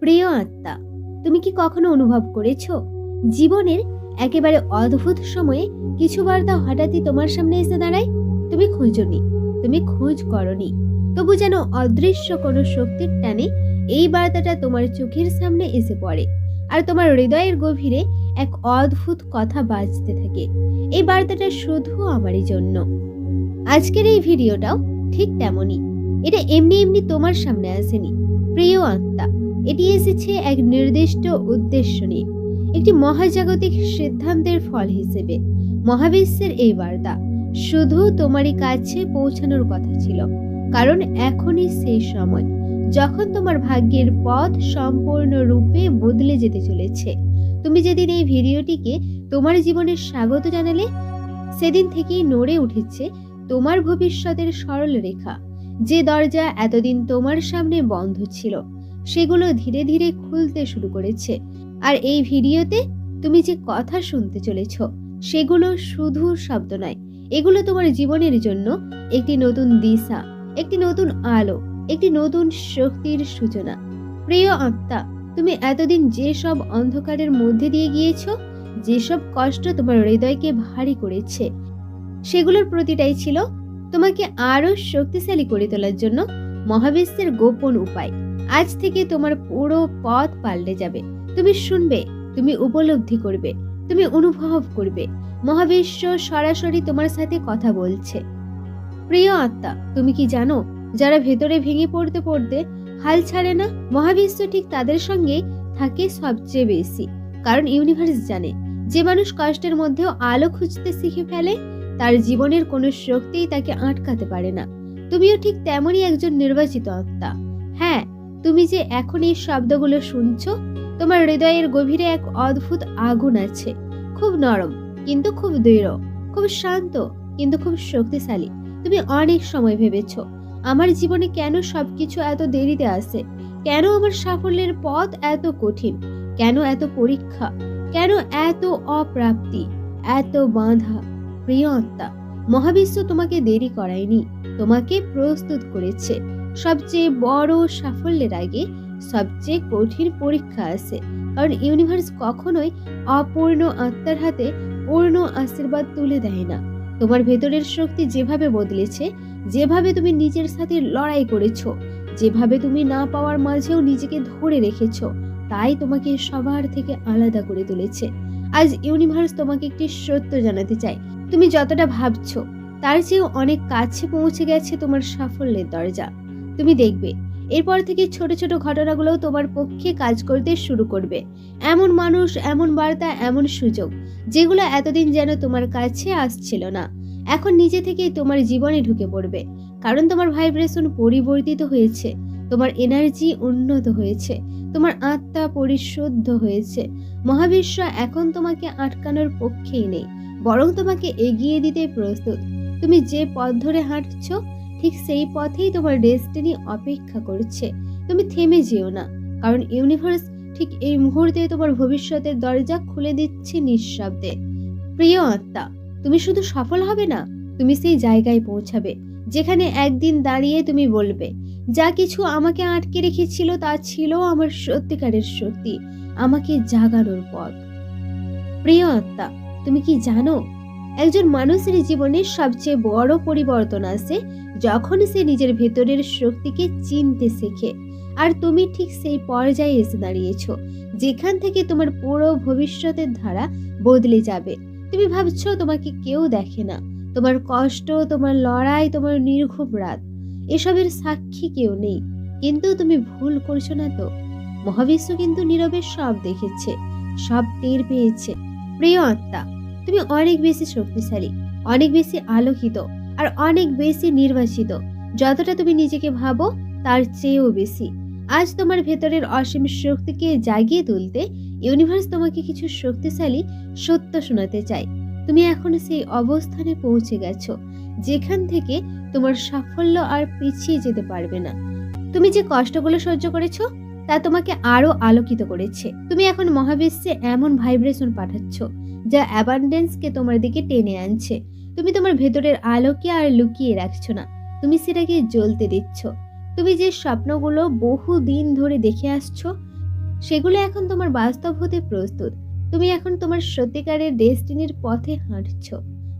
প্রিয় আত্মা, তুমি কি কখনো অনুভব করেছ? জীবনের একেবারে অদ্ভুত সময়ে কিছু বার্তা হঠাৎই তোমার সামনে এসে দাঁড়ায়? তুমি খোঁজনি, তুমি খোঁজ করনি। তবু যেন অদৃশ্য কোনো শক্তির টানে এই বার্তাটা তোমার চোখের সামনে এসে পড়ে আর তোমার হৃদয়ের গভীরে এক অদ্ভুত কথা বাজতে থাকে। এই বার্তাটা শুধু আমারই জন্য। আজকের এই ভিডিওটাও ঠিক তেমনই। এটা এমনি এমনি তোমার সামনে আসেনি। প্রিয় আত্মা এটি এসেছে এক নির্দিষ্ট উদ্দেশ্য নিয়ে। একটি মহাজাগতিক সিদ্ধান্তের ফল হিসেবে। মহাবিশ্বের এই বার্তা, শুধু তোমারই কাছে পৌঁছানোর কথা ছিল। কারণ এখনই সেই সময়, যখন তোমার ভাগ্যের পথ সম্পূর্ণরূপে বদলে যেতে চলেছে। তুমি যেদিন এই ভিডিওটিকে তোমার জীবনের স্বাগত জানালে, সেদিন থেকেই নড়ে উঠেছে তোমার ভবিষ্যতের সরল রেখা যে দরজা এতদিন তোমার সামনে বন্ধ ছিল সেগুলো ধীরে ধীরে খুলতে শুরু করেছে। আর এই ভিডিওতে তুমি যে কথা শুনতে চলেছ, সেগুলো শুধু শব্দ নয়। এগুলো তোমার জীবনের জন্য একটি নতুন দিশা, একটি নতুন আলো, একটি নতুন শক্তির সূচনা। প্রিয় আত্মা, তুমি এতদিন যে সব অন্ধকারের মধ্যে দিয়ে গিয়েছো, যেসব কষ্ট তোমার হৃদয়কে ভারী করেছে, সেগুলোর প্রতিটাই ছিল তোমাকে আরও শক্তিশালী করে তোলার জন্য মহাবিশ্বের গোপন উপায়। আজ থেকে তোমার পুরো পথ পাল্টে যাবে। তুমি শুনবে, তুমি উপলব্ধি করবে, তুমি অনুভব করবে। মহাবিশ্ব সরাসরি তোমার সাথে কথা বলছে। প্রিয় আত্মা, তুমি কি জানো, যারা ভেতরে ভেঙে পড়তে পড়তে হাল ছাড়ে না, মহাবিশ্ব ঠিক তাদের সঙ্গে থাকে সবচেয়ে বেশি। কারণ ইউনিভার্স জানে, যে মানুষ কষ্টের মধ্যেও আলো খুঁজতে শিখে ফেলে, তার জীবনের কোনো শক্তিই তাকে আটকাতে পারে না। তুমিও ঠিক তেমনই একজন নির্বাচিত আত্মা। হ্যাঁ তুমি যে এখন এই শব্দগুলো শুনছো, তোমার হৃদয়ের গভীরে এক অদ্ভুত আগুন আছে। খুব নরম, কিন্তু খুব দৃঢ়, খুব শান্ত, কিন্তু খুব শক্তিশালী। তুমি অনেক সময় ভেবেছো, আমার জীবনে কেন সবকিছু এত দেরিতে আসে? কেন আমার সাফল্যের পথ এত কঠিন? কেন এত পরীক্ষা? কেন এত অপ্রাপ্তি? এত বাঁধা? প্রিয় আত্মা, মহাবিশ্ব তোমাকে দেরি করায়নি, তোমাকে প্রস্তুত করেছে। সবচেয়ে বড় সাফল্যের আগে সবচেয়ে কঠিন পরীক্ষা আছে। কারণ ইউনিভার্স কখনোই অপূর্ণ আত্মার হাতে পূর্ণ আশীর্বাদ তুলে দেয় না। তোমার ভেতরের শক্তি যেভাবে বদলেছে, যেভাবে তুমি নিজের সাথে লড়াই করেছ, যেভাবে তুমি না পাওয়ার মাঝেও নিজেকে ধরে রেখেছো, তাই তোমাকে সবার থেকে আলাদা করে তুলেছে। আজ ইউনিভার্স তোমাকে একটি সত্য জানাতে চায়। তুমি যতটা ভাবছ, তার চেয়েও অনেক কাছে পৌঁছে গেছে তোমার সাফল্যের দরজা। তুমি দেখবে। এরপর থেকে ছোট ছোট ঘটনাগুলোও তোমার পক্ষে কাজ করতে শুরু করবে। এমন মানুষ, এমন বার্তা, এমন সুযোগ, যেগুলো এতদিন যেন তোমার কাছে আসছিল না। এখন নিজে থেকেই তোমার জীবনে ঢুকে পড়বে। কারণ তোমার ভাইব্রেশন পরিবর্তিত হয়েছে। তোমার এনার্জি উন্নত হয়েছে। তোমার আত্মা পরিশুদ্ধ হয়েছে। মহাবিশ্ব এখন তোমাকে আটকানোর পক্ষেই নেই। বরং তোমাকে এগিয়ে দিতে প্রস্তুত। তুমি যে পথ ধরে হাঁটছো ঠিক সেই পথেই তোমার ডেস্টিনি অপেক্ষা করছে। তুমি থেমে যেও না, কারণ ইউনিভার্স ঠিক এই মুহূর্তে তোমার ভবিষ্যতের দরজা খুলে দিচ্ছে নিঃশব্দে। প্রিয় আত্মা, তুমি শুধু সফল হবে না, তুমি সেই জায়গায় পৌঁছাবে, যেখানে একদিন দাঁড়িয়ে তুমি বলবে, যা কিছু আমাকে আটকে রেখেছিল তা ছিল আমার সত্যিকারের শক্তি, আমাকে জাগানোর পথ। প্রিয় আত্মা, তুমি কি জানো একজন মানুষের জীবনে সবচেয়ে বড় পরিবর্তন আসে যখন সে নিজের ভেতরের শক্তিকে চিনতে শেখে। আর তুমি ঠিক সেই পর্যায়ে এসে দাঁড়িয়েছ, যেখান থেকে তোমার পুরো ভবিষ্যতের ধারা বদলে যাবে। তুমি ভাবছ তোমাকে কেউ দেখে না। তোমার কষ্ট, তোমার লড়াই, তোমার নির্ঘুম রাত, এসবের সাক্ষী কেউ নেই। কিন্তু তুমি ভুল করছ না তো। মহাবিশ্ব কিন্তু নীরবে সব দেখেছে, সব টের পেয়েছে। প্রিয় আত্মা তুমি অনেক বেশি শক্তিশালী, অনেক বেশি আলোকিত আর অনেক বেশি নির্বাচিত যতটা তুমি নিজেকে ভাবো, তার চেয়েও বেশি। আজ তোমার ভেতরের অসীম শক্তিকে জাগিয়ে তুলতে ইউনিভার্স তোমাকে কিছু শক্তিশালী সত্য শোনাতে চায়। তুমি এখন সেই অবস্থানে পৌঁছে গেছো, যেখান থেকে তোমার সাফল্য আর পিছিয়ে যেতে পারবে না। তুমি যে কষ্টগুলো সহ্য করেছ, তা তোমাকে আরও আলোকিত করেছে। তুমি এখন মহাবিশ্বে এমন ভাইব্রেশন পাঠাচ্ছ যা অ্যাবান্ডেন্সকে তোমার দিকে টেনে আনছে। তুমি তোমার ভেতরের আলোকে আর লুকিয়ে রাখছো না। তুমি সেটাকে জ্বলতে দিচ্ছ। তুমি যে স্বপ্নগুলো বহু দিন ধরে দেখে আসছো, সেগুলো এখন তোমার বাস্তব হতে প্রস্তুত। তুমি এখন তোমার সত্যিকারের ডেস্টিনির পথে হাঁটছ।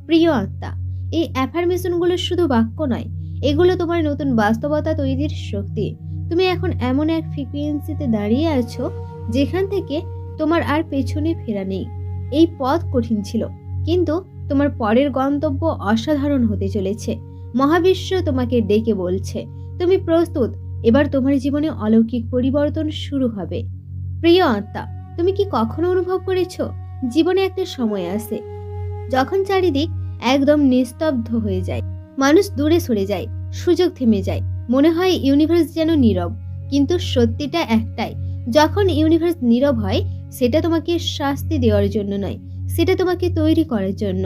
প্রিয় আত্মা, এই অ্যাফার্মেশনগুলো শুধু বাক্য নয়, এগুলো তোমার নতুন বাস্তবতা তৈরির শক্তি। তুমি এখন এমন এক ফ্রিকুয়েন্সিতে দাঁড়িয়ে আছো, যেখান থেকে তোমার আর পেছনে ফেরা নেই। এই পথ কঠিন ছিল। কিন্তু তোমার পরের গন্তব্য অসাধারণ হতে চলেছে। মহাবিশ্ব তোমাকে ডেকে বলছে, তুমি প্রস্তুত, এবার তোমার জীবনে অলৌকিক পরিবর্তন শুরু হবে। প্রিয় আত্মা, তুমি কি কখনো অনুভব করেছ? জীবনে একটা সময় আসে যখন চারিদিক একদম নিস্তব্ধ হয়ে যায়। মানুষ দূরে সরে যায়, সুযোগ থেমে যায়। মনে হয় ইউনিভার্স যেন নীরব, কিন্তু সত্যিটা একটাই, যখন ইউনিভার্স নীরব হয় সেটা তোমাকে শাস্তি দেওয়ার জন্য নয়, সেটা তোমাকে তৈরি করার জন্য।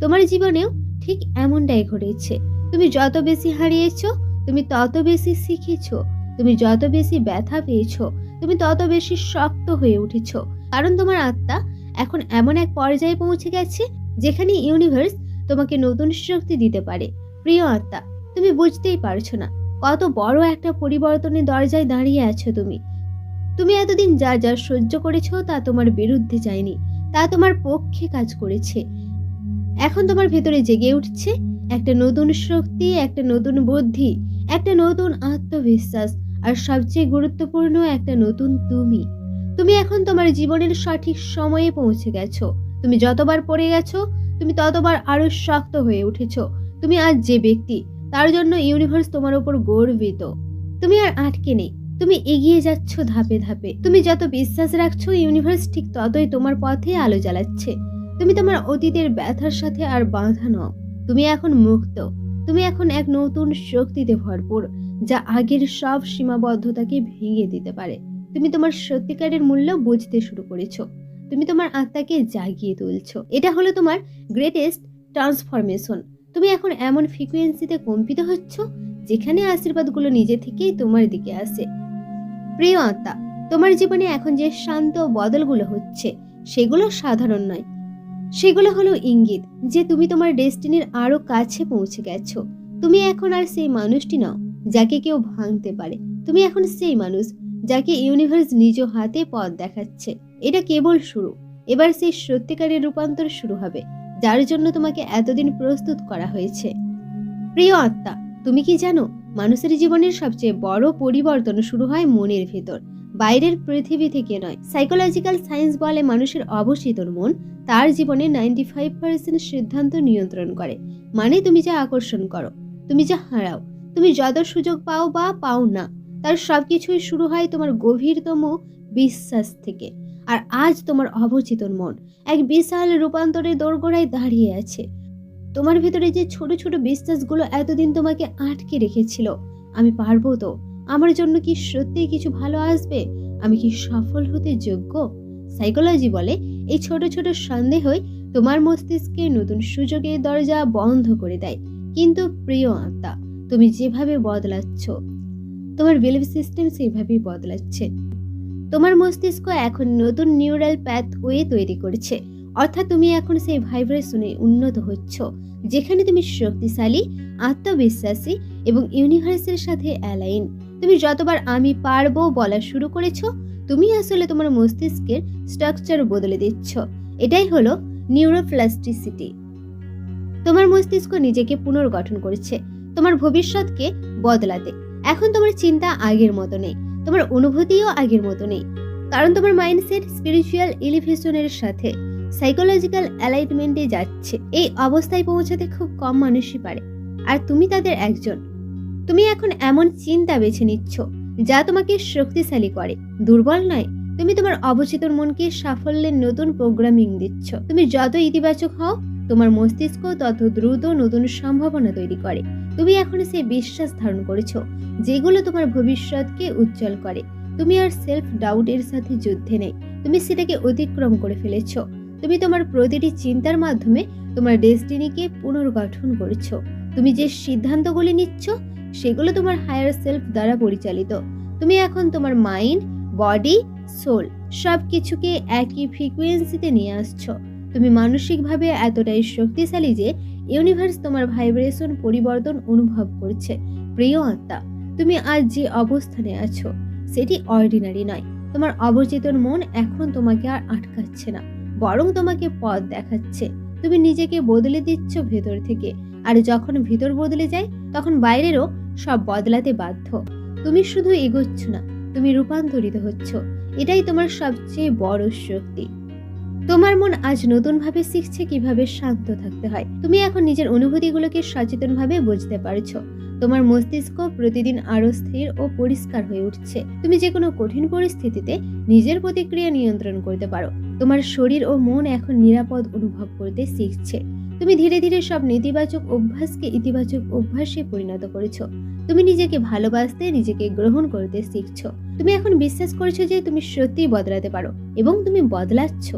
তোমার জীবনেও ঠিক এমনটাই ঘটেছে। তুমি যত বেশি হারিয়েছ, তুমি তত বেশি শিখেছ, তুমি যত বেশি ব্যথা পেয়েছ, তুমি তত বেশি শক্ত হয়ে উঠেছ। কারণ তোমার আত্মা এখন এমন এক পর্যায়ে পৌঁছে গেছে, যেখানে ইউনিভার্স তোমাকে নতুন শক্তি দিতে পারে। প্রিয় আত্মা, তুমি বুঝতেই পারছ না কত বড় একটা পরিবর্তনের দরজায় দাঁড়িয়ে আছো তুমি। তুমি এতদিন যা যা সহ্য করেছ তা তোমার বিরুদ্ধে যায়নি, তা তোমার পক্ষে কাজ করেছে। এখন তোমার ভেতরে জেগে উঠছে একটা নতুন শক্তি, একটা নতুন বুদ্ধি, একটা নতুন আত্মবিশ্বাস, আর সবচেয়ে গুরুত্বপূর্ণ একটা নতুন তুমি। তুমি এখন তোমার জীবনের সঠিক সময়ে পৌঁছে গেছো। তুমি যতবার পড়ে গেছো, তুমি ততবার আরও শক্ত হয়ে উঠেছো। তুমি আজ যে ব্যক্তি, তার জন্য ইউনিভার্স তোমার উপর গর্বিত। তুমি আর আটকে নেই। তুমি এগিয়ে যাচ্ছ ধাপে ধাপে। তুমি যত বিশ্বাস রাখছো ইউনিভার্স ঠিক ততই তোমার পথে আলো জ্বালাচ্ছে। তুমি তোমার অতীতের ব্যথার সাথে আর বাঁধা নও। তুমি এখন মুক্ত। তুমি এখন এক নতুন শক্তিতে ভরপুর, যা আগের সব সীমাবদ্ধতাকে ভেঙে দিতে পারে। তুমি তোমার সত্যিকারের মূল্য বুঝতে শুরু করেছ। তুমি তোমার আত্মাকে জাগিয়ে তুলছো। এটা হলো তোমার গ্রেটেস্ট ট্রান্সফরমেশন তুমি এখন এমন ফ্রিকুয়েন্সিতে কম্পিত হচ্ছ, যেখানে আশীর্বাদগুলো নিজে থেকেই তোমার দিকে আসে। প্রিয় আত্মা তোমার জীবনে এখন যে শান্ত বদলগুলো হচ্ছে, সেগুলো সাধারণ নয়। সেগুলো হলো ইঙ্গিত যে তুমি তোমার ডেস্টিনির আরও কাছে পৌঁছে গেছো। তুমি এখন আর সেই মানুষটি নাও যাকে কেউ ভাঙতে পারে। তুমি এখন সেই মানুষ যাকে ইউনিভার্স নিজ হাতে পথ দেখাচ্ছে। এটা কেবল শুরু। এবার সেই সত্যিকারের রূপান্তর শুরু হবে, যার জন্য তোমাকে এতদিন প্রস্তুত করা হয়েছে। প্রিয় আত্মা তুমি কি জানো মানুষের জীবনের সবচেয়ে বড় পরিবর্তন শুরু হয় মনের ভেতর। বাইরের পৃথিবী থেকে নয়। সাইকোলজিক্যাল সায়েন্স বলে মানুষের অবচেতন মন, তার জীবনে নাইনটি ফাইভ পার্সেন্ট সিদ্ধান্ত নিয়ন্ত্রণ করে। মানে তুমি যা আকর্ষণ করো, তুমি যা হারাও, তুমি যত সুযোগ পাও বা পাও না, তার সবকিছুই শুরু হয় তোমার গভীরতম বিশ্বাস থেকে। আর আজ তোমার অবচেতন মন, এক বিশাল রূপান্তরের দোরগোড়ায় দাঁড়িয়ে আছে। তোমার ভিতরে যে ছোট ছোট বিশ্বাসগুলো এতদিন তোমাকে আটকে রেখেছিল, আমি পারব তো? আমার জন্য কি সত্যিই কিছু ভালো আসবে? আমি কি সফল হতে যোগ্য? সাইকোলজি বলে, এই ছোট ছোট সন্দেহই তোমার মস্তিষ্কে নতুন সুযোগের দরজা বন্ধ করে দেয়। কিন্তু প্রিয় আত্মা, তুমি যেভাবে বদলাচ্ছ, তোমার বিলিভ সিস্টেম সেইভাবেই বদলাচ্ছে। তোমার মস্তিষ্ক এখন নতুন নিউরাল ওয়ে তৈরি করছে। অর্থাৎ তুমি এখন সেই ভাইব্রেশনে উন্নত হচ্ছ, যেখানে তুমি শক্তিশালী, আত্মবিশ্বাসী এবং ইউনিভার্সের সাথে অ্যালাইন তুমি যতবার আমি পারব বলা শুরু করেছ, তুমি আসলে তোমার মস্তিষ্কের স্ট্রাকচার বদলে দিচ্ছ। এটাই হলো নিউরোপ্লাস্টিসিটি তোমার মস্তিষ্ক নিজেকে পুনর্গঠন করছে, তোমার ভবিষ্যৎকে বদলাতে। এখন তোমার চিন্তা আগের মতো নেই, তোমার অনুভূতিও আগের মতো নেই। কারণ তোমার মাইন্ডসেট স্পিরিচুয়াল এলিভেশনের সাথে। সাইকোলজিক্যাল অ্যালাইটমেন্টে যাচ্ছে। এই অবস্থায় পৌঁছাতে খুব কম মানুষই পারে। আর তুমি তাদের একজন। তুমি এখন এমন চিন্তা বেছে নিচ্ছ, যা তোমাকে শক্তিশালী করে। দুর্বল নয়, তুমি তোমার অবচেতন মনকে সাফল্যের নতুন প্রোগ্রামিং দিচ্ছ। তুমি যত ইতিবাচক হও, তোমার মস্তিষ্ক তত দ্রুত নতুন সম্ভাবনা তৈরি করে। তুমি এখন সেই বিশ্বাস ধারণ করেছ, যেগুলো তোমার ভবিষ্যৎকে উজ্জ্বল করে। তুমি আর সেলফ ডাউটের সাথে যুদ্ধে নেই। তুমি সেটাকে অতিক্রম করে ফেলেছ। তুমি তোমার প্রতিটি চিন্তার মাধ্যমে তোমার ডেস্টিনিকে পুনর্গঠন করেছ। তুমি যে সিদ্ধান্তগুলি নিচ্ছ, সেগুলো তোমার হায়ার সেলফ দ্বারা পরিচালিত। তুমি এখন তোমার মাইন্ড, বডি, সোল সব কিছুকে একই ফ্রিকুয়েন্সিতে নিয়ে আসছো। তুমি মানসিকভাবে এতটাই শক্তিশালী যে ইউনিভার্স তোমার ভাইব্রেশন পরিবর্তন অনুভব করছে। প্রিয় আত্মা, তুমি আজ যে অবস্থানে আছো, সেটি অর্ডিনারি নয়। তোমার অবচেতন মন এখন তোমাকে আর আটকাচ্ছে না। বরং তোমাকে পথ দেখাচ্ছে। তুমি নিজেকে বদলে দিচ্ছ ভেতর থেকে। আর যখন ভিতর বদলে যায়, তখন বাইরেরও সব বদলাতে বাধ্য। তুমি শুধু এগোচ্ছ না, তুমি রূপান্তরিত হচ্ছ। এটাই তোমার সবচেয়ে বড় শক্তি। তোমার মন আজ নতুনভাবে শিখছে কীভাবে শান্ত থাকতে হয়। তুমি এখন নিজের অনুভূতিগুলোকে সচেতনভাবে বুঝতে পারছ। তোমার মস্তিষ্ক প্রতিদিন আরও স্থির ও পরিষ্কার হয়ে উঠছে। তুমি যে কোনো কঠিন পরিস্থিতিতে নিজের প্রতিক্রিয়া নিয়ন্ত্রণ করতে পারো। তোমার শরীর ও মন এখন নিরাপদ অনুভব করতে শিখছে। তুমি ধীরে ধীরে সব নেতিবাচক অভ্যাসকে ইতিবাচক অভ্যাসে পরিণত করেছ। তুমি নিজেকে ভালোবাসতে, নিজেকে গ্রহণ করতে শিখছো। তুমি এখন বিশ্বাস করছ যে তুমি সত্যিই বদলাতে পারো এবং তুমি বদলাচ্ছ।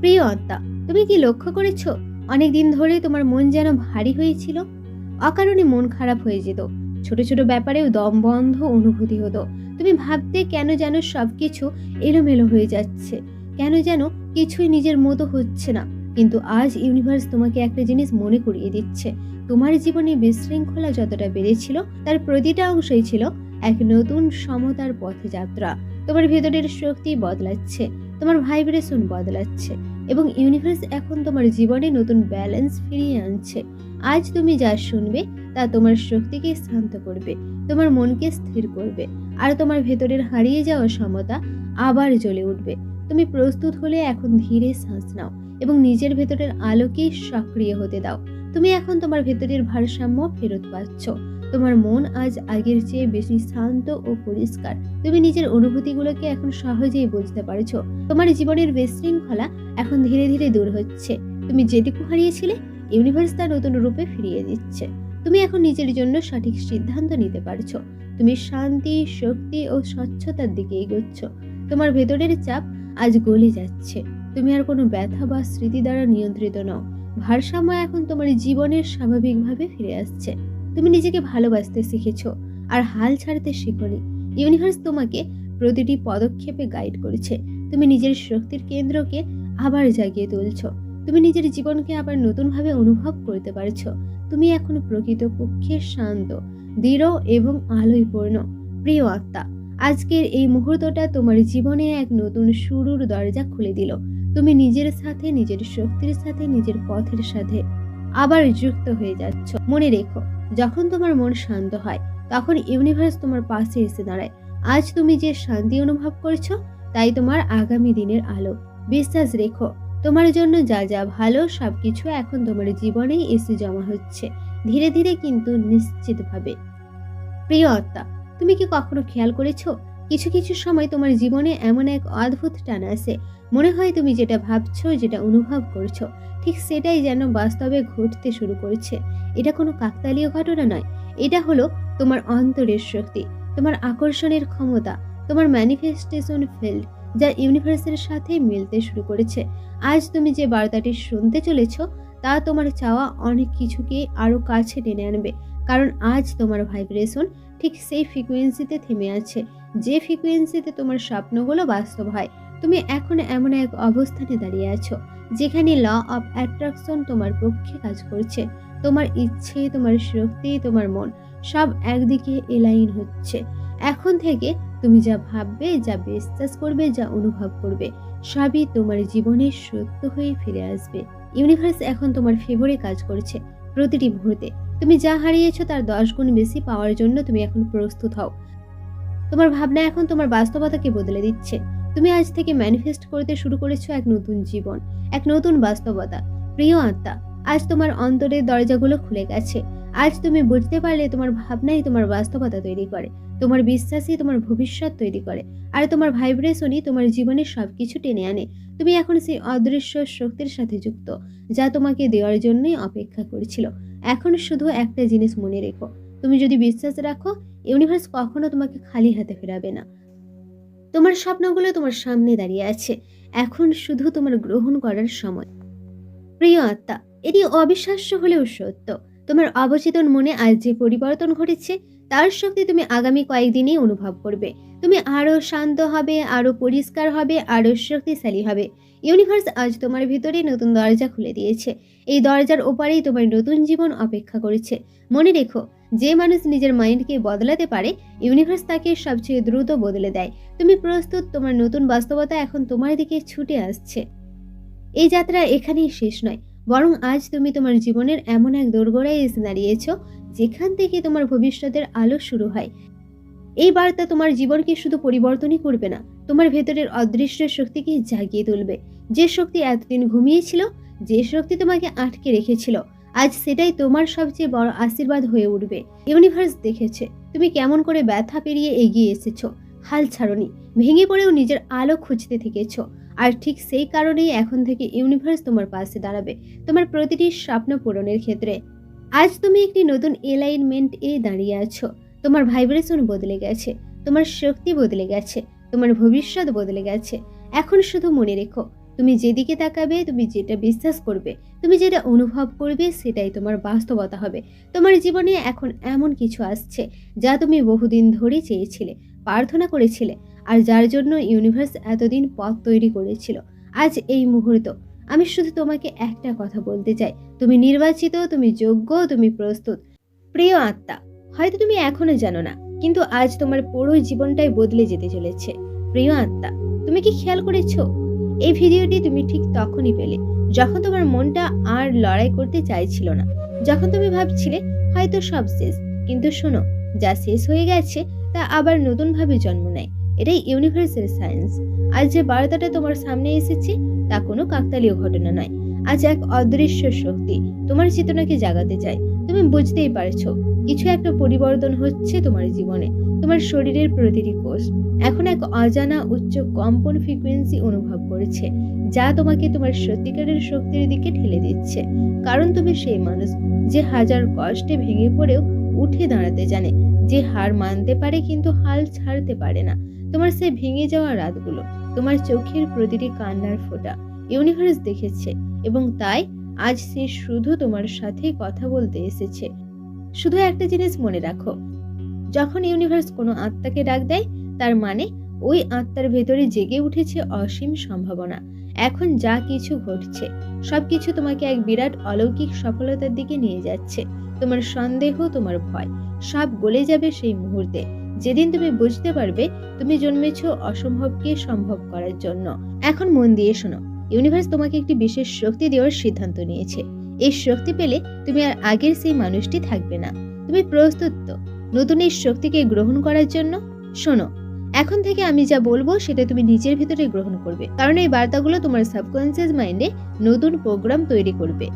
প্রিয় আত্মা, তুমি কি লক্ষ্য করেছ? অনেক দিন ধরে তোমার মন যেন ভারী হয়েছিল। অকারণে মন খারাপ হয়ে যেত। ছোট ছোট ব্যাপারেও দম বন্ধ অনুভূতি হতো। তুমি ভাবতে কেন যেন সবকিছু এলোমেলো হয়ে যাচ্ছে। কেন যেন কিছুই নিজের মতো হচ্ছে না। কিন্তু আজ ইউনিভার্স তোমাকে একটা জিনিস মনে করিয়ে দিচ্ছে। তোমার জীবনে বিশৃঙ্খলা যতটা বেড়েছিল, তার প্রতিটা অংশই ছিল এক নতুন সমতার পথে যাত্রা। তোমার ভেতরের শক্তি বদলাচ্ছে, তোমার ভাইব্রেশন বদলাচ্ছে এবং ইউনিভার্স এখন তোমার জীবনে নতুন ব্যালেন্স ফিরিয়ে আনছে। আজ তুমি যা শুনবে, তা তোমার শক্তিকে শান্ত করবে, তোমার মনকে স্থির করবে আর তোমার ভেতরের হারিয়ে যাওয়া সমতা আবার জ্বলে উঠবে। তুমি প্রস্তুত হলে এখন ধীরে শ্বাস নাও এবং নিজের ভেতরের আলোকে সক্রিয় হতে দাও। তুমি এখন তোমার ভেতরের ভারসাম্য ফেরত পাচ্ছ। তোমার মন আজ আগের চেয়ে বেশি শান্ত ও পরিষ্কার। তুমি নিজের অনুভূতিগুলোকে এখন সহজেই বুঝতে পারছ। তোমার জীবনের বিশৃঙ্খলা এখন ধীরে ধীরে দূর হচ্ছে। তুমি যেটুকু হারিয়েছিলে, ইউনিভার্স তা নতুন রূপে ফিরিয়ে দিচ্ছে। তুমি এখন নিজের জন্য সঠিক সিদ্ধান্ত নিতে পারছ। তুমি শান্তি, শক্তি ও স্বচ্ছতার দিকে এগোচ্ছ। তোমার ভেতরের চাপ আজ গলে যাচ্ছে। তুমি আর কোনো ব্যথা বা স্মৃতি দ্বারা নিয়ন্ত্রিত নও। ভারসাম্য এখন তোমার জীবনের স্বাভাবিকভাবে ফিরে আসছে। তুমি নিজেকে ভালোবাসতে শিখেছ আর হাল ছাড়তে শিখনি। ইউনিভার্স তোমাকে প্রতিটি পদক্ষেপে গাইড করেছে। তুমি নিজের শক্তির কেন্দ্রকে আবার জাগিয়ে তুলছ। তুমি নিজের জীবনকে আবার নতুনভাবে অনুভব করতে পারছ। তুমি এখন প্রকৃতপক্ষে শান্ত, দৃঢ় এবং আলোয় পূর্ণ প্রিয় আত্মা আজকের এই মুহূর্তটা তোমার জীবনে এক নতুন শুরুর দরজা খুলে দিল। তুমি নিজের সাথে, নিজের শক্তির সাথে, নিজের পথের সাথে আবার যুক্ত হয়ে যাচ্ছ। মনে রেখো, যখন তোমার মন শান্ত হয়, তখন ইউনিভার্স তোমার পাশে এসে দাঁড়ায়। আজ তুমি যে শান্তি অনুভব করছ, তাই তোমার আগামী দিনের আলো। বিশ্বাস রেখো, তোমার জন্য যা যা ভালো, সবকিছু এখন তোমার জীবনেই এসে জমা হচ্ছে। ধীরে ধীরে কিন্তু নিশ্চিতভাবে। প্রিয় আত্মা তুমি কি কখনো খেয়াল করেছ? কিছু কিছু সময় তোমার জীবনে এমন এক অদ্ভুত টান আসে মনে হয় তুমি যেটা ভাবছ, যেটা অনুভব করছ, ঠিক সেটাই যেন বাস্তবে ঘটতে শুরু করেছে। এটা কোনো কাকতালীয় ঘটনা নয়। এটা হলো তোমার অন্তরের শক্তি, তোমার আকর্ষণের ক্ষমতা, তোমার ম্যানিফেস্টেশন ফিল্ড যা ইউনিভার্সের সাথে মিলতে শুরু করেছে। আজ তুমি যে বার্তাটি শুনতে চলেছ, তা তোমার চাওয়া অনেক কিছুকে আরও কাছে টেনে আনবে, কারণ আজ তোমার ভাইব্রেশন ঠিক সেই ফ্রিকোয়েন্সিতে থেমে আছে। যে ফ্রিকোয়েন্সিতে তোমার স্বপ্নগুলো বাস্তব হয় তুমি এখন এমন এক অবস্থানে দাঁড়িয়ে আছো, যেখানে ল অফ অ্যাট্রাকশন তোমার পক্ষে কাজ করছে। তোমার ইচ্ছে, তোমার শক্তি, তোমার মন সব একদিকে এলাইন হচ্ছে। এখন থেকে তুমি যা ভাববে, যা বিশ্বাস করবে, যা অনুভব করবে, সবই তোমার জীবনে সত্য হয়ে ফিরে আসবে। ইউনিভার্স এখন তোমার ফেভরে কাজ করছে প্রতিটি মুহূর্তে। তুমি যা হারিয়েছো তার দশ গুণ বেশি পাওয়ার জন্য তুমি এখন প্রস্তুত হও। তোমার ভাবনা এখন তোমার বাস্তবতাকে বদলে দিচ্ছে। তুমি আজ থেকে ম্যানিফেস্ট করতে শুরু করেছ এক নতুন জীবন, এক নতুন বাস্তবতা। প্রিয় আত্মা, আজ তোমার অন্তরের দরজাগুলো খুলে গেছে। আজ তুমি বুঝতে পারলে তোমার ভাবনাই তোমার বাস্তবতা তৈরি করে, তোমার বিশ্বাসই তোমার ভবিষ্যৎ তৈরি করে, আর তোমার ভাইব্রেশনই তোমার জীবনের সবকিছু টেনে আনে। তুমি এখন সেই অদৃশ্য শক্তির সাথে যুক্ত, যা তোমাকে দেওয়ার জন্যই অপেক্ষা করেছিল। এখন শুধু একটা জিনিস মনে রেখো। তুমি যদি বিশ্বাস রাখো ইউনিভার্স কখনো তোমাকে খালি হাতে ফেরাবে না। তোমার স্বপ্নগুলো তোমার সামনে দাঁড়িয়ে আছে। এখন শুধু তোমার গ্রহণ করার সময়। প্রিয় আত্মা, এটি অবিশ্বাস্য হলেও সত্য। তোমার অবচেতন মনে আজ যে পরিবর্তন ঘটেছে, তার শক্তি তুমি আগামী কয়েকদিনেই অনুভব করবে। তুমি আরও শান্ত হবে, আরও পরিষ্কার হবে, আরও শক্তিশালী হবে। ইউনিভার্স আজ তোমার ভিতরে নতুন দরজা খুলে দিয়েছে। এই দরজার ওপারেই তোমার নতুন জীবন অপেক্ষা করেছে। মনে রেখো, যে মানুষ নিজের মাইন্ডকে বদলাতে পারে, ইউনিভার্স তাকে সবচেয়ে দ্রুত বদলে দেয়। তুমি প্রস্তুত, তোমার নতুন বাস্তবতা এখন তোমার দিকে ছুটে আসছে। এই যাত্রা এখানেই শেষ নয়, বরং আজ তুমি তোমার জীবনের এমন এক দোরগোড়ায় এসে দাঁড়িয়েছ, যেখান থেকে তোমার ভবিষ্যতের আলো শুরু হয়। এই বার্তা তোমার জীবনকে শুধু পরিবর্তনই করবে না, তোমার ভেতরের অদৃশ্য শক্তিকে জাগিয়ে তুলবে। যে শক্তি এতদিন ঘুমিয়েছিল, যে শক্তি তোমাকে আটকে রেখেছিল, আজ সেটাই তোমার সবচেয়ে বড় আশীর্বাদ হয়ে উঠবে। ইউনিভার্স দেখেছে, তুমি কেমন করে ব্যথা পেরিয়ে এগিয়ে এসেছ। হাল ছাড়নি, ভেঙে পড়েও নিজের আলো খুঁজতে থেকেছো। আর ঠিক সেই কারণেই এখন থেকে ইউনিভার্স তোমার পাশে দাঁড়াবে, তোমার প্রতিটি স্বপ্ন পূরণের ক্ষেত্রে। আজ তুমি একটি নতুন এলাইনমেন্ট এ দাঁড়িয়ে আছো। তোমার ভাইব্রেশন বদলে গেছে, তোমার শক্তি বদলে গেছে, তোমার ভবিষ্যৎ বদলে গেছে। এখন শুধু মনে রেখো, তুমি যেদিকে তাকাবে, তুমি যেটা বিশ্বাস করবে, তুমি যেটা অনুভব করবে, সেটাই তোমার বাস্তবতা হবে। তোমার জীবনে এখন এমন কিছু আসছে, যা তুমি বহুদিন ধরে চেয়েছিলে, প্রার্থনা করেছিলে, আর যার জন্য ইউনিভার্স এতদিন পথ তৈরি করেছিল। আজ এই মুহূর্ত, আমি শুধু তোমাকে একটা কথা বলতে চাই। তুমি নির্বাচিত, তুমি যোগ্য, তুমি প্রস্তুত। প্রিয় আত্মা হয়তো তুমি এখনও জানো না, কিন্তু আজ তোমার পুরো জীবনটাই বদলে যেতে চলেছে। প্রিয় আত্মা, তুমি কি খেয়াল করেছ? এই ভিডিওটি তুমি ঠিক তখনই পেলে, যখন তোমার মনটা আর লড়াই করতে চাইছিল না। যখন তুমি ভাবছিলে, হয়তো সব শেষ, কিন্তু শোনো, যা শেষ হয়ে গেছে, তা আবার নতুনভাবে জন্ম নেয়। এটাই ইউনিভার্সাল সায়েন্স আজ যে বার্তাটা তোমার সামনে এসেছে, তা কোনো কাকতালীয় ঘটনা নয়। আজ এক অদৃশ্য শক্তি তোমার চেতনাকে জাগাতে চায়। তুমি বুঝতেই পারছ কিছু একটা পরিবর্তন হচ্ছে তোমার জীবনে। তোমার শরীরের প্রতিটি কোষ এখন এক অজানা উচ্চ কম্পন ফ্রিকোয়েন্সি অনুভব করেছে, যা তোমাকে তোমার সত্যিকারের শক্তির দিকে ঠেলে দিচ্ছে। কারণ তুমি সেই মানুষ যে হাজার কষ্টে ভেঙে পড়েও উঠে দাঁড়াতে জানে, যে হার মানতে পারে কিন্তু হাল ছাড়তে পারে না। তোমার সে ভেঙে যাওয়া রাতগুলো তোমার চোখের প্রতিটি কান্নার ফোটা ইউনিভার্স দেখেছে এবং তাই আজ সে শুধু তোমার সাথে কথা বলতে এসেছে। শুধু একটা জিনিস মনে রাখো, যখন ইউনিভার্স কোনো আত্মাকে ডাক দেয়, তার মানে ওই আত্মার ভেতরে জেগে উঠেছে অসীম সম্ভাবনা। এখন যা কিছু ঘটছে, সবকিছু তোমাকে এক বিরাট অলৌকিক সফলতার দিকে নিয়ে যাচ্ছে। তোমার সন্দেহ, তোমার ভয়, সব গলে যাবে সেই মুহূর্তে। যেদিন তুমি বুঝতে পারবে, তুমি জন্মেছ অসম্ভবকে সম্ভব করার জন্য। এখন মন দিয়ে শোনো, ইউনিভার্স তোমাকে একটি বিশেষ শক্তি দেওয়ার সিদ্ধান্ত নিয়েছে। এই শক্তি পেলে তুমি আর আগের সেই মানুষটি থাকবে না। তুমি প্রস্তুত তো? নতুন এই শক্তিকে গ্রহণ করার জন্য? শোনো, এখন থেকে আমি যা বলব সেটা তুমি নিজের ভিতরে গ্রহণ করবে। কারণ এই বার্তাগুলো তোমার সাবকনসিয়াস মাইন্ডে নতুন প্রোগ্রাম তৈরি করবে।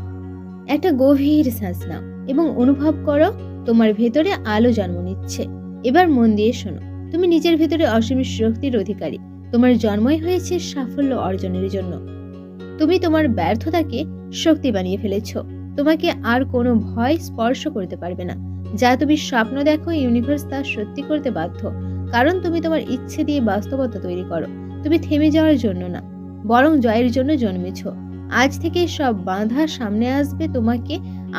একটা গভীর শ্বাস নাও এবং অনুভব করো তোমার ভেতরে আলো জন্ম নিচ্ছে। এবার মন দিয়ে শোনো, তুমি নিজের ভেতরে অসীম শক্তির অধিকারী। তোমার জন্মই হয়েছে সাফল্য অর্জনের জন্য। তুমি তোমার ব্যর্থতাকে শক্তি বানিয়ে ফেলেছ। তোমাকে আর কোনো ভয় স্পর্শ করতে পারবে না। যা তুমি স্বপ্ন দেখো ইউনিভার্স তা সত্যি করতে বাধ্য। কারণ তুমি তোমার ইচ্ছে দিয়ে বাস্তবতা তৈরি করো। তুমি থেমে যাওয়ার জন্য না, বরং জয়ের জন্য জন্মেছ। আজ থেকে সব বাধা সামনে আসবে তোমাকে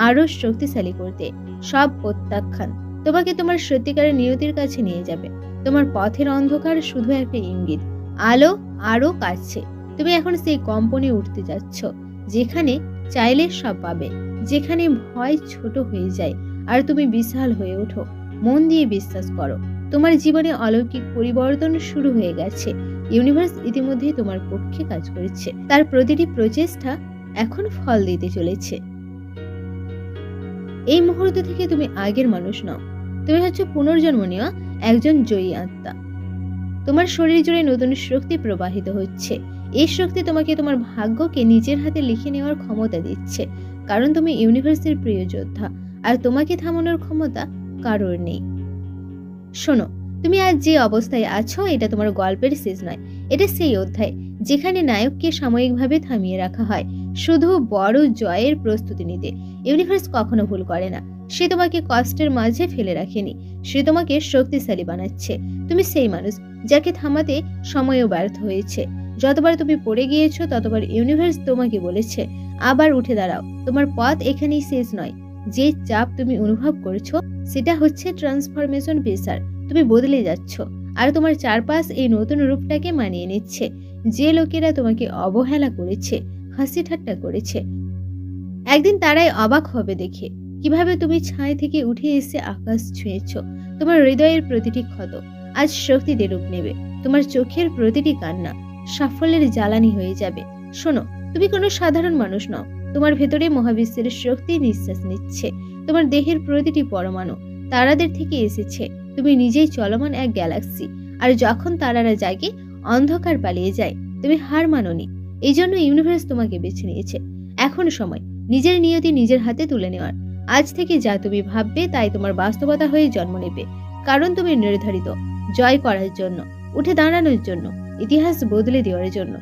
আরও শক্তিশালী করতে। সব প্রত্যাখ্যান তোমাকে তোমার সত্যিকারের নিয়তির কাছে নিয়ে যাবে। তোমার পথের অন্ধকার শুধু একটা ইঙ্গিত, আলো আরও কাছে তুমি এখন সেই কম্পনে উঠতে যাচ্ছ। যেখানে চাইলে সব পাবে। যেখানে ভয় ছোট হয়ে যায়, আর তুমি বিশাল হয়ে ওঠো। মন দিয়ে বিশ্বাস করো, তোমার জীবনে অলৌকিক পরিবর্তন শুরু হয়ে গেছে। ইউনিভার্স ইতিমধ্যেই তোমার পক্ষে কাজ করেছে। তার প্রতিটি প্রচেষ্টা এখন ফল দিতে চলেছে। এই মুহূর্ত থেকে তুমি আগের মানুষ নও। তুমি হচ্ছে পুনর্জন্ম নেওয়া একজন জয়ী আত্মা। তোমার শরীর জুড়ে নতুন শক্তি প্রবাহিত হচ্ছে। এই শক্তি তোমাকে তোমার ভাগ্যকে নিজের হাতে লিখে নেওয়ার ক্ষমতা দিচ্ছে। কারণ তুমি ইউনিভার্সের প্রিয় যোদ্ধা আর তোমাকে থামানোর ক্ষমতা কারোর নেই। শোনো, তুমি আজ যে অবস্থায় আছো, এটা তোমার গল্পের শেষ নয়। এটা সেই অধ্যায় যেখানে নায়ককে সাময়িকভাবে থামিয়ে রাখা হয়। শুধু বড় জয়ের প্রস্তুতি নিতে। ইউনিভার্স কখনো ভুল করে না। সে তোমাকে কষ্টের মাঝে ফেলে রাখেনি। সে তোমাকে শক্তিশালী বানাচ্ছে। তুমি সেই মানুষ যাকে থামাতে সময়ও ব্যর্থ হয়েছে। যতবার তুমি পড়ে গিয়েছো, ততবার ইউনিভার্স তোমাকে বলেছে, আবার উঠে দাঁড়াও। তোমার পথ এখানেই শেষ নয়। যে চাপ তুমি অনুভব করছ, সেটা হচ্ছে ট্রান্সফরমেশন প্রেসার তুমি বদলে যাচ্ছ আর তোমার চারপাশ এই নতুন রূপটাকে মানিয়ে নিচ্ছে। যে লোকেরা তোমাকে অবহেলা করেছে, হাসি ঠাট্টা করেছে, একদিন তারাই অবাক হবে দেখে। কীভাবে তুমি ছাই থেকে উঠে এসে আকাশ ছুঁয়েছ? তোমার হৃদয়ের প্রতিটি ক্ষত আজ শক্তিতে রূপ নেবে। তোমার চোখের প্রতিটি কান্না সাফল্যের জ্বালানি হয়ে যাবে। শোনো, তুমি কোনো সাধারণ মানুষ নও। তোমার ভেতরে মহাবিশ্বের শক্তি নিঃশ্বাস নিচ্ছে। তোমার দেহের প্রতিটি পরমাণু তারাদের থেকে এসেছে। তুমি নিজেই চলমান এক গ্যালাক্সি। আর যখন তারারা জাগে, অন্ধকার পালিয়ে যায়। তুমি হার মানোনি। এই জন্য ইউনিভার্স তোমাকে বেছে নিয়েছে। এখন সময়, নিজের নিয়তি নিজের হাতে তুলে নেওয়ার। আজ থেকে যা তুমি ভাববে, তাই তোমার বাস্তবতা হয়ে জন্ম নেবে। কারণ তুমি নির্ধারিত। জয় করার জন্য, উঠে দাঁড়ানোর জন্য। ইতিহাস বদলে দেওয়ার জন্য।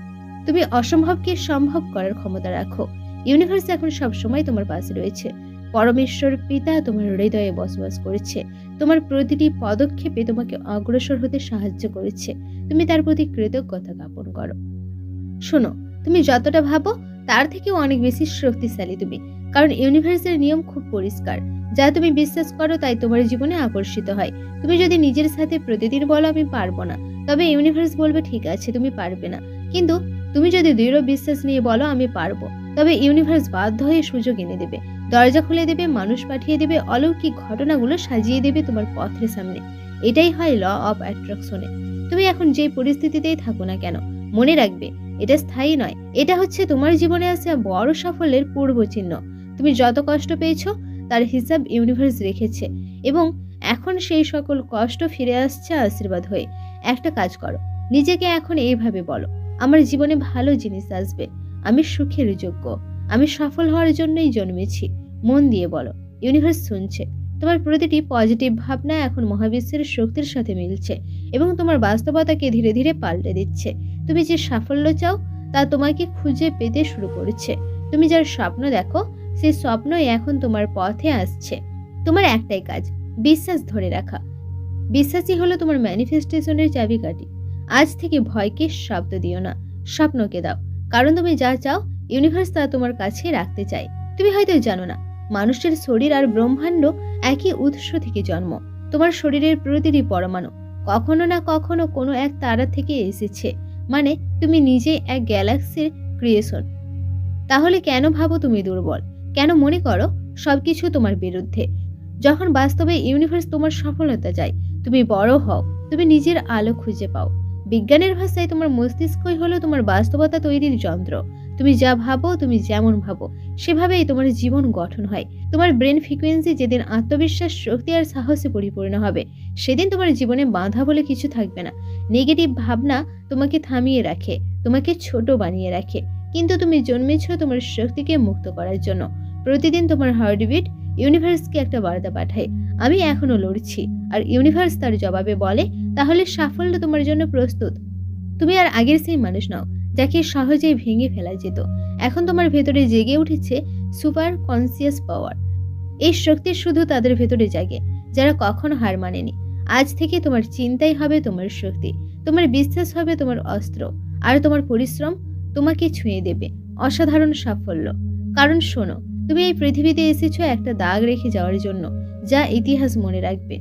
তুমি অসম্ভবকে সম্ভব করার ক্ষমতা রাখো। ইউনিভার্স এখন সবসময় তোমার পাশে রয়েছে। পরমেশ্বর পিতা তোমার হৃদয়ে বসবাস করেছে। তোমার প্রতিটি পদক্ষেপে তোমাকে অগ্রসর হতে সাহায্য করেছে। তুমি তার প্রতি কৃতজ্ঞতা জ্ঞাপন করো। শোনো, তুমি যতটা ভাবো, তার থেকেও অনেক বেশি শক্তিশালী তুমি। কারণ ইউনিভার্সের নিয়ম খুব পরিষ্কার। যা তুমি বিশ্বাস করো, তাই তোমার জীবনে আকর্ষিত হয়। তুমি যদি নিজের সাথে প্রতিদিন বলো, আমি পারব না। তবে ইউনিভার্স বলবে, ঠিক আছে, তুমি পারবে না। কিন্তু তুমি যদি দৃঢ় বিশ্বাস নিয়ে বলো, আমি পারব। তবে ইউনিভার্স বাধ্য হয়ে সুযোগ এনে দেবে। দরজা খুলে দেবে, মানুষ পাঠিয়ে দেবে, অলৌকিক ঘটনাগুলো সাজিয়ে দেবে তোমার পথের সামনে। এটাই হয় ল অফ অ্যাট্রাকশনে তুমি এখন যে পরিস্থিতিতেই থাকো না কেন, মনে রাখবে, এটা স্থায়ী নয়। এটা হচ্ছে তোমার জীবনে আসা বড় সাফল্যের পূর্ব চিহ্ন। তুমি যত কষ্ট পেয়েছ, তার হিসাব ইউনিভার্স রেখেছে। এবং এখন সেই সকল কষ্ট ফিরে আসছে আশীর্বাদ হয়ে। একটা কাজ করো। নিজেকে এখন এইভাবে বলো, আমার জীবনে ভালো জিনিস আসবে। আমি সুখের যোগ্য। আমি সফল হওয়ার জন্যই জন্মেছি। মন দিয়ে বলো ইউনিভার্স শুনছে। তোমার প্রতিটি পজিটিভ ভাবনা এখন মহাবিশ্বের শক্তির সাথে মিলছে এবং তোমার বাস্তবতাকে ধীরে ধীরে পাল্টে দিচ্ছে। তুমি যে সাফল্য চাও, তা তোমাকে খুঁজে পেতে শুরু করেছে। তুমি যার স্বপ্ন দেখো, সেই স্বপ্নই এখন তোমার পথে আসছে। তোমার একটাই কাজ, বিশ্বাস ধরে রাখা। বিশ্বাসই হলো তোমার ম্যানিফেস্টেশনের চাবিকাঠি। আজ থেকে ভয়কে শব্দ দিও না, স্বপ্নকে দাও। কারণ তুমি যা চাও ইউনিভার্স তা তোমার কাছে রাখতে চায়। তুমি হয়তো জানো না, মানুষের শরীর আর ব্রহ্মাণ্ড একই উৎস থেকে জন্ম। তোমার শরীরের প্রতিটি পরমাণু কখনো না কখনো কোনো এক তারা থেকে এসেছে। মানে তুমি নিজে এক গ্যালাক্সির ক্রিয়েশন তাহলে কেন ভাবো তুমি দুর্বল? কেন মনে করো সবকিছু তোমার বিরুদ্ধে? যখন বাস্তবে ইউনিভার্স তোমার সফলতা চায় তুমি বড় হও, তুমি নিজের আলো খুঁজে পাও। বিজ্ঞানের ভাষায় তোমার মস্তিষ্কই হলো তোমার বাস্তবতা তৈরির যন্ত্র। তুমি যা ভাবো, তুমি যেমন ভাবো, সেভাবেই তোমার জীবন গঠন হয়। তোমার ব্রেন ফ্রিকোয়েন্সি যেদিন আত্মবিশ্বাস, শক্তি আর সাহসে পরিপূর্ণ হবে, সেদিন তোমার জীবনে বাধা বলে কিছু থাকবে না। নেগেটিভ ভাবনা তোমাকে থামিয়ে রাখে, তোমাকে ছোট বানিয়ে রাখে। কিন্তু তুমি জন্মেছ তোমার শক্তিকে মুক্ত করার জন্য। প্রতিদিন তোমার হার্টবিট ইউনিভার্সকে একটা বার্তা পাঠায়, আমি এখনও লড়ছি। আর ইউনিভার্স তার জবাবে বলে, তাহলে সাফল্য তোমার জন্য প্রস্তুত। তুমি আর আগের সেই মানুষ নাও, যাকে সহজেই ভেঙে ফেলা যেত। এখন তোমার ভেতরে জেগে উঠেছে সুপার কনসিয়াস পাওয়ার। এই শক্তি শুধু তাদের ভেতরে জাগে, যারা কখনো হার মানেনি। আজ থেকে তোমার চিন্তাই হবে তোমার শক্তি, তোমার বিশ্বাস হবে তোমার অস্ত্র, আর তোমার পরিশ্রম তোমাকে ছুঁয়ে দেবে। অসাধারণ সাফল্য। কারণ শোনো তুমি এই পৃথিবীতে এসেছ একটা দাগ রেখে যাওয়ার জন্য, যা ইতিহাস মনে রাখবে।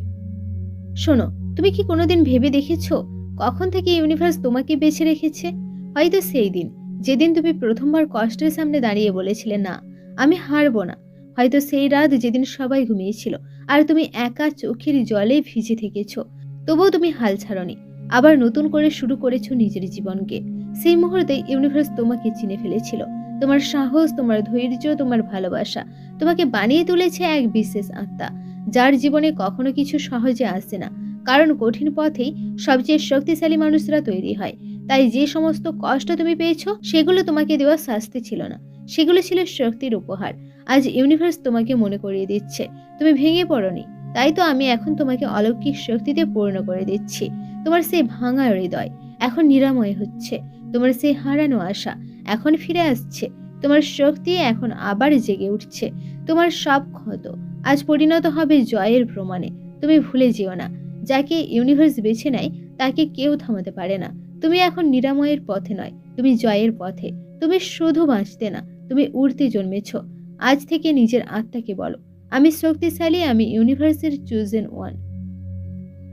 শোনো, তুমি কি কোনোদিন ভেবে দেখেছ কখন থেকে ইউনিভার্স তোমাকে বেছে রেখেছে? হয়তো সেই দিন, যেদিন তুমি প্রথমবার কষ্টের সামনে দাঁড়িয়ে বলেছিলে, না, আমি হারবো না। হয়তো সেই রাত যেদিন সবাই ঘুমিয়েছিল, আর তুমি একা চোখের জলে ভিজে থেকেছ। তবুও তুমি হাল ছাড়নি, আবার নতুন করে শুরু করেছ নিজের জীবনকে। সেই মুহূর্তে ইউনিভার্স তোমাকে চিনে ফেলেছিল তোমার সাহস, তোমার ধৈর্য, তোমার ভালোবাসা। তোমাকে বানিয়ে তুলেছে এক বিশেষ আত্মা, যার জীবনে কখনো কিছু সহজে আসে না। কারণ কঠিন পথেই সবচেয়ে শক্তিশালী মানুষরা তৈরি হয়। তাই যে সমস্ত কষ্ট তুমি পেয়েছ, সেগুলো তোমাকে দেওয়া শাস্তি ছিল না। সেগুলো ছিল শক্তির উপহার। আজ ইউনিভার্স তোমাকে মনে করিয়ে দিচ্ছে। তুমি ভেঙে পড়নি। তাই তো আমি এখন তোমাকে অলৌকিক শক্তিতে পূর্ণ করে দিচ্ছি। তোমার সেই ভাঙা হৃদয় এখন নিরাময় হচ্ছে। তোমার সেই হারানো আশা এখন ফিরে আসছে। তোমার শক্তি এখন আবার জেগে উঠছে। তোমার সব ক্ষত আজ পরিণত হবে জয়ের প্রমাণে। তুমি ভুলে যেও না। যাকে ইউনিভার্স বেছে নেয়, তাকে কেউ থামাতে পারে না। তুমি এখন নিরাময়ের পথে নয়, তুমি জয়ের পথে। তুমি শুধু বাঁচতে না, তুমি উড়তে জন্মেছ। আজ থেকে নিজের আত্মাকে বলো, আমি শক্তিশালী, আমি ইউনিভার্সের চুজেন ওয়ান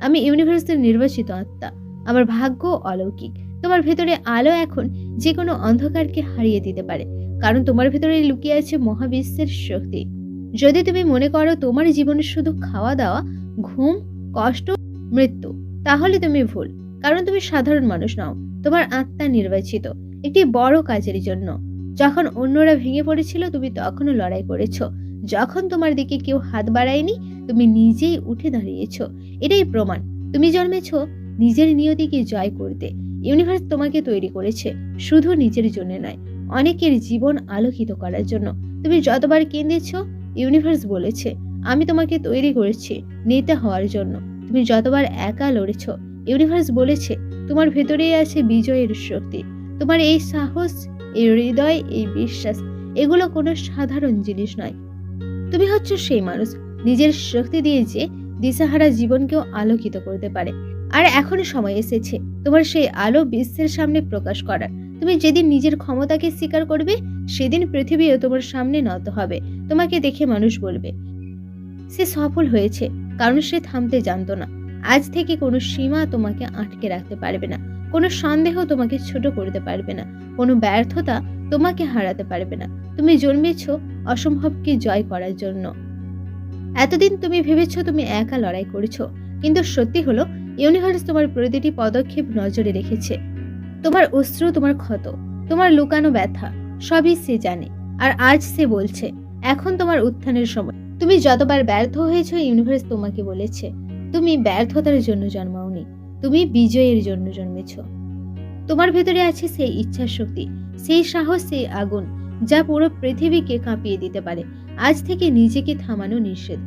আমি ইউনিভার্সের নির্বাচিত আত্মা, আমার ভাগ্য অলৌকিক। তোমার ভেতরে আলো এখন যে কোনো অন্ধকারকে হারিয়ে দিতে পারে, কারণ তোমার ভেতরে লুকিয়ে আছে মহাবিশ্বের শক্তি। যদি তুমি মনে করো তোমার জীবনে শুধু খাওয়া দাওয়া, ঘুম, কষ্ট, মৃত্যু, তাহলে তুমি ভুল, কারণ তুমি সাধারণ মানুষ নও, তোমার আত্মা নির্বাচিত, একটি বড় কাজের জন্য। যখন অন্যরা ভেঙে পড়েছিল, তুমি তখনও লড়াই করেছ। যখন তোমার দিকে কেউ হাত বাড়ায়নি, তুমি নিজেই উঠে দাঁড়িয়েছ। এটাই প্রমাণ। তুমি জন্মেছ নিজের নিয়তিকে জয় করতে। ইউনিভার্স তোমাকে তৈরি করেছে শুধু নিজের জন্য নয়, অনেকের জীবন আলোকিত করার জন্য। তুমি যতবার কেঁদেছ, ইউনিভার্স বলেছে, আমি তোমাকে তৈরি করেছি নেতা হওয়ার জন্য। তুমি যতবার একা লড়েছ, ইউনিভার্স বলেছে, তোমার ভেতরেই আছে বিজয়ের শক্তি। তোমার এই সাহস, এই হৃদয়, এই বিশ্বাস, এগুলো কোনো সাধারণ জিনিস নয়। তুমি হচ্ছ সেই মানুষ, নিজের শক্তি দিয়ে যে দিশাহারা জীবনকেও আলোকিত করতে পারে। আর এখনও সময় এসেছে তোমার সেই আলো বিশ্বের সামনে প্রকাশ করার। তুমি যেদিন নিজের ক্ষমতাকে স্বীকার করবে, সেদিন পৃথিবীও তোমার সামনে নত হবে, তোমাকে দেখে মানুষ বলবে। সে সফল হয়েছে, কারণ সে থামতে জানতো না। আজ থেকে কোনো সীমা তোমাকে আটকে রাখতে পারবে না, কোনো সন্দেহ তোমাকে ছোট করতে পারবে না, কোনো ব্যর্থতা তোমাকে হারাতে পারবে না। তুমি জন্মেছ অসম্ভবকে জয় করার জন্য। এতদিন তুমি ভেবেছ তুমি একা লড়াই করেছ, কিন্তু সত্যি হলো ইউনিভার্স তোমার প্রতিটি পদক্ষেপ নজরে রেখেছে। তোমার অস্ত্র তোমার ক্ষত, তোমার লুকানো ব্যথা, সবই সে জানে, আর আজ সে বলছে, এখন তোমার উত্থানের সময়। তুমি যতবার ব্যর্থ হয়েছ ইউনিভার্স তোমাকে বলেছে, তুমি ব্যর্থতার জন্য জন্মাওনি, তুমি বিজয়ের জন্য জন্মেছ। তোমার ভেতরে আছে সেই ইচ্ছা শক্তি সেই সাহস, সেই আগুন, যা পুরো পৃথিবীকে কাঁপিয়ে দিতে পারে। আজ থেকে নিজেকে থামানো নিষেধ।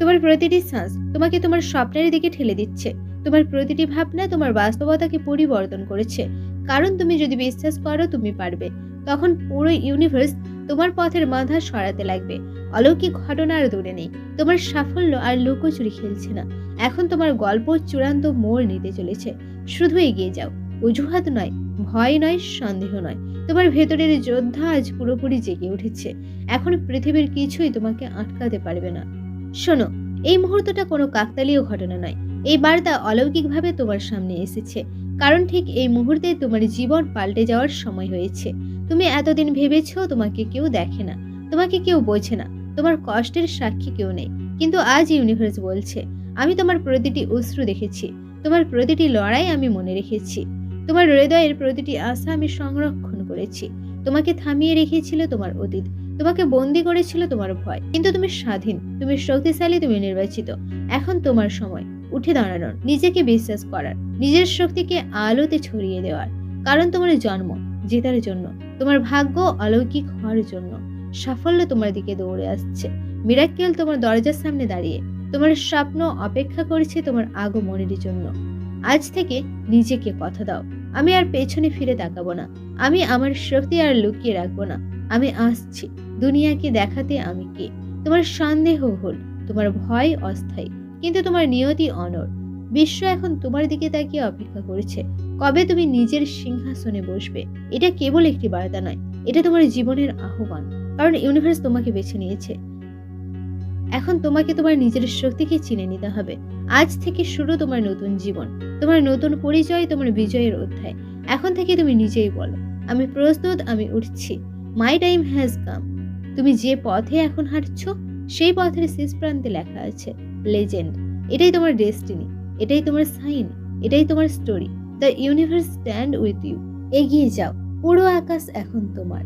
তোমার প্রতিটি শ্বাস তোমাকে তোমার স্বপ্নের দিকে ঠেলে দিচ্ছে। তোমার প্রতিটি ভাবনা তোমার বাস্তবতাকে পরিবর্তন করেছে। কারণ তুমি যদি বিশ্বাস করো, তুমি পারবে। তখন পুরো ইউনিভার্স তোমার পথের বাধা সরাতে লাগবে। অলৌকিক ঘটনা আর দূরে নেই। তোমার সাফল্য আর লুকোচুরি খেলছে না। এখন তোমার গল্প চূড়ান্ত মোড় নিতে চলেছে। শুধু এগিয়ে যাও। অজুহাত নয়, ভয় নয়, সন্দেহ নয়। তোমার ভেতরের যোদ্ধা আজ পুরোপুরি জেগে উঠেছে। এখন পৃথিবীর কিছুই তোমাকে আটকাতে পারবে না। শোনো, এই মুহূর্তটা কোনো কাকতালীয় ঘটনা নয়। এই বার্তা অলৌকিকভাবে তোমার সামনে এসেছে। কারণ ঠিক এই মুহূর্তে তোমার জীবন পাল্টে যাওয়ার সময় হয়েছে। তুমি এতদিন ভেবেছো তোমাকে কেউ দেখে না, তোমাকে কেউ বোঝে না, তোমার কষ্টের সাক্ষী কেউ নেই। কিন্তু আজ ইউনিভার্স বলছে, আমি তোমার প্রতিটি অশ্রু দেখেছি, তোমার প্রতিটি লড়াই আমি মনে রেখেছি, তোমার হৃদয়ের প্রতিটি আশা আমি সংরক্ষণ করেছি, তোমাকে থামিয়ে রেখেছিল তোমার অতীত। তোমাকে বন্দি করেছিল তোমার ভয়। কিন্তু তুমি স্বাধীন, তুমি শক্তিশালী, তুমি নির্বাচিত। এখন তোমার সময়। উঠে দাঁড়ানোর, নিজেকে বিশ্বাস করার, নিজের শক্তিকে আলোতে ছড়িয়ে দেওয়ার। কারণ তোমার জন্ম, জেতার জন্য। তোমার ভাগ্য অলৌকিক হওয়ার জন্য। সাফল্য তোমার দিকে দৌড়ে আসছে। মিরাক্কেল তোমার দরজার সামনে দাঁড়িয়ে, তোমার স্বপ্ন অপেক্ষা করছে তোমার আগমনের জন্য। আজ থেকে নিজেকে কথা দাও। আমি আর পেছনে ফিরে তাকাবো না। আমি আমার শক্তি আর লুকিয়ে রাখব না। আমি আসছি। দুনিয়াকে দেখাতে আমি কে? তোমার সন্দেহ হল, তোমার ভয় অস্থায়ী, কিন্তু তোমার নিয়তি অনর বিশ্ব এখন তোমার দিকে তাকিয়ে অপেক্ষা করছে। কবে তুমি নিজের সিংহাসনে বসবে? এটা কেবল একটি বার্তা নয়, এটা তোমার জীবনের আহ্বান, কারণ ইউনিভার্স তোমাকে বেছে নিয়েছে। এখন তোমাকে তোমার নিজের শক্তিকে চিনে নিতে হবে। আজ থেকে শুরু তোমার নতুন জীবন, তোমার নতুন পরিচয়, তোমার বিজয়ের অধ্যায়। এখন থেকে তুমি নিজেই বলো, আমি প্রস্তুত, আমি উঠছি। মাই টাইম হ্যাজ কাম তুমি যে পথে এখন হাঁটছ, সেই পথের শেষ প্রান্তে লেখা আছে লেজেন্ড এটাই তোমার ডেস্টিনি এটাই তোমার সাইন এটাই তোমার story the universe stand with you এগিয়ে যাও, পুরো আকাশ এখন তোমার।